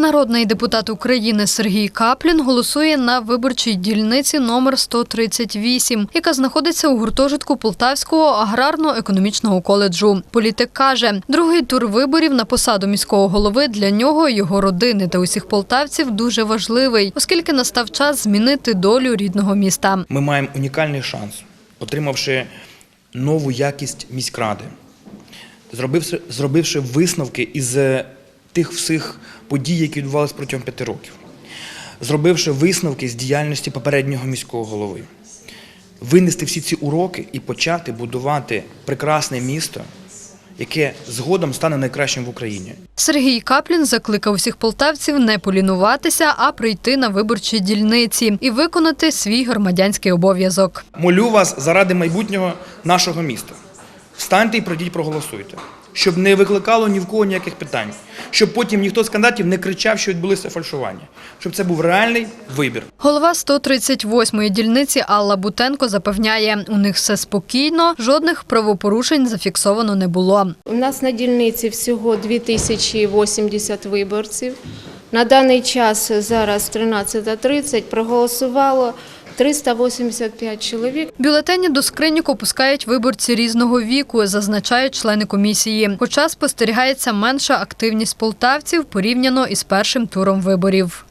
Народний депутат України Сергій Каплін голосує на виборчій дільниці номер 138, яка знаходиться у гуртожитку Полтавського аграрно-економічного коледжу. Політик каже, другий тур виборів на посаду міського голови для нього, його родини та усіх полтавців дуже важливий, оскільки настав час змінити долю рідного міста. Ми маємо унікальний шанс, отримавши нову якість міськради, зробивши, зробивши висновки із тих всіх подій, які відбувалися протягом п'яти років, зробивши висновки з діяльності попереднього міського голови, винести всі ці уроки і почати будувати прекрасне місто, яке згодом стане найкращим в Україні. Сергій Каплін закликав усіх полтавців не полінуватися, а прийти на виборчі дільниці і виконати свій громадянський обов'язок. Молю вас заради майбутнього нашого міста. Встаньте і пройдіть, проголосуйте, щоб не викликало ні в кого ніяких питань, щоб потім ніхто з кандидатів не кричав, що відбулися фальшування, щоб це був реальний вибір. Голова 138-ї дільниці Алла Бутенко запевняє, у них все спокійно, жодних правопорушень зафіксовано не було. У нас на дільниці всього 2080 виборців. На даний час зараз 13.30 проголосувало 385 чоловік. Бюлетені до скриньок опускають виборці різного віку, зазначають члени комісії. Хоча спостерігається менша активність полтавців порівняно із першим туром виборів.